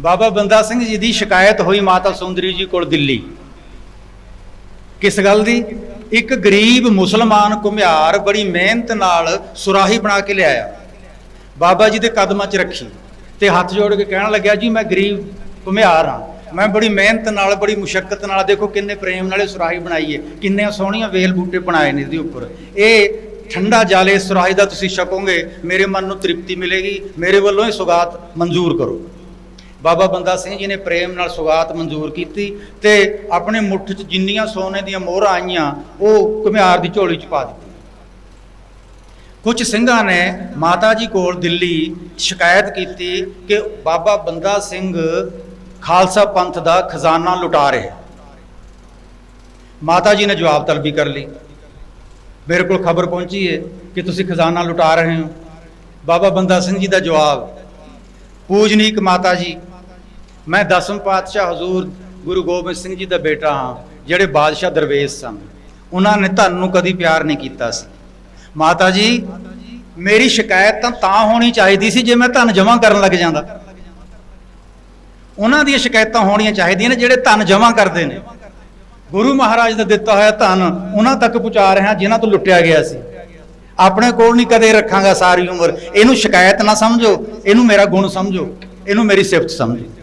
ਬਾਬਾ ਬੰਦਾ ਸਿੰਘ ਜੀ ਦੀ ਸ਼ਿਕਾਇਤ ਹੋਈ ਮਾਤਾ ਸੁੰਦਰੀ ਜੀ ਕੋਲ ਦਿੱਲੀ। ਕਿਸ ਗੱਲ ਦੀ? ਇੱਕ ਗਰੀਬ ਮੁਸਲਮਾਨ ਘੁਮਿਆਰ ਬੜੀ ਮਿਹਨਤ ਨਾਲ ਸੁਰਾਹੀ ਬਣਾ ਕੇ ਲਿਆਇਆ। ਬਾਬਾ ਜੀ ਦੇ ਕਦਮਾਂ 'ਚ ਰੱਖੀ ਤੇ ਹੱਥ ਜੋੜ ਕੇ ਕਹਿਣ ਲੱਗਿਆ, ਜੀ, ਮੈਂ ਗਰੀਬ ਘੁਮਿਆਰ ਹਾਂ। ਮੈਂ ਬੜੀ ਮਿਹਨਤ ਨਾਲ, ਬੜੀ ਮੁਸ਼ਕਲ ਨਾਲ, ਦੇਖੋ ਕਿੰਨੇ ਪ੍ਰੇਮ ਨਾਲੇ ਸੁਰਾਹੀ ਬਣਾਈ ਹੈ ਕਿੰਨੇ ਸੋਹਣੀਆਂ ਵੇਲ ਬੂਟੇ ਬਣਾਏ ਨੇ ਇਹਦੇ ਉੱਪਰ। ਇਹ ਠੰਡਾ ਜਾਲੇ ਸੁਰਾਹੀ ਦਾ ਤੁਸੀਂ ਛਕੋਗੇ, ਮੇਰੇ ਮਨ ਨੂੰ ਤ੍ਰਿਪਤੀ ਮਿਲੇਗੀ। ਮੇਰੇ ਵੱਲੋਂ ਇਹ ਸੁਗਾਤ ਮਨਜ਼ੂਰ ਕਰੋ। ਬਾਬਾ ਬੰਦਾ ਸਿੰਘ ਜੀ ਨੇ ਪ੍ਰੇਮ ਨਾਲ ਸੁਗਾਤ ਮਨਜ਼ੂਰ ਕੀਤੀ ਤੇ ਆਪਣੇ ਮੁੱਠ 'ਚ ਜਿੰਨੀਆਂ ਸੋਨੇ ਦੀਆਂ ਮੋਹਰਾਂ ਆਈਆਂ, ਉਹ ਘੁਮਿਆਰ ਦੀ ਝੋਲੀ 'ਚ ਪਾ ਦਿੱਤੀ ਕੁਝ ਸਿੰਘਾਂ ਨੇ ਮਾਤਾ ਜੀ ਕੋਲ ਦਿੱਲੀ ਸ਼ਿਕਾਇਤ ਕੀਤੀ ਕਿ ਬਾਬਾ ਬੰਦਾ ਸਿੰਘ ਖਾਲਸਾ ਪੰਥ ਦਾ ਖਜ਼ਾਨਾ ਲੁਟਾ ਰਿਹਾ। ਮਾਤਾ ਜੀ ਨੇ ਜਵਾਬ ਤਲਬੀ ਕਰ ਲਈ, ਮੇਰੇ ਕੋਲ ਖਬਰ ਪਹੁੰਚੀ ਹੈ ਕਿ ਤੁਸੀਂ ਖਜ਼ਾਨਾ ਲੁਟਾ ਰਹੇ ਹੋ। ਬਾਬਾ ਬੰਦਾ ਸਿੰਘ ਜੀ ਦਾ ਜਵਾਬ, ਪੂਜਨੀਕ ਮਾਤਾ ਜੀ ਮੈਂ ਦਸਮ ਪਾਤਸ਼ਾਹ ਹਜ਼ੂਰ ਗੁਰੂ ਗੋਬਿੰਦ ਸਿੰਘ ਜੀ ਦਾ ਬੇਟਾ ਹਾਂ, ਜਿਹੜੇ ਬਾਦਸ਼ਾਹ ਦਰਵੇਸ਼ ਸਨ। ਉਹਨਾਂ ਨੇ ਧਨ ਨੂੰ ਕਦੀ ਪਿਆਰ ਨਹੀਂ ਕੀਤਾ ਸੀ। ਮਾਤਾ ਜੀ, ਮੇਰੀ ਸ਼ਿਕਾਇਤ ਤਾਂ ਤਾਂ ਹੋਣੀ ਚਾਹੀਦੀ ਸੀ ਜੇ ਮੈਂ ਧਨ ਜਮ੍ਹਾਂ ਕਰਨ ਲੱਗ ਜਾਂਦਾ। ਉਹਨਾਂ ਦੀਆਂ ਸ਼ਿਕਾਇਤਾਂ ਹੋਣੀਆਂ ਚਾਹੀਦੀਆਂ ਨੇ ਜਿਹੜੇ ਧਨ ਜਮ੍ਹਾਂ ਕਰਦੇ ਨੇ। ਗੁਰੂ ਮਹਾਰਾਜ ਦਾ ਦਿੱਤਾ ਹੋਇਆ ਧਨ ਉਹਨਾਂ ਤੱਕ ਪਹੁੰਚਾ ਰਿਹਾ ਜਿਨ੍ਹਾਂ ਤੋਂ ਲੁੱਟਿਆ ਗਿਆ ਸੀ। ਆਪਣੇ ਕੋਲ ਨਹੀਂ ਕਦੇ ਰੱਖਾਂਗਾ ਸਾਰੀ ਉਮਰ। ਇਹਨੂੰ ਸ਼ਿਕਾਇਤ ਨਾ ਸਮਝੋ। ਇਹਨੂੰ ਮੇਰਾ ਗੁਣ ਸਮਝੋ। ਇਹਨੂੰ ਮੇਰੀ ਸਿਫਤ ਸਮਝੋ।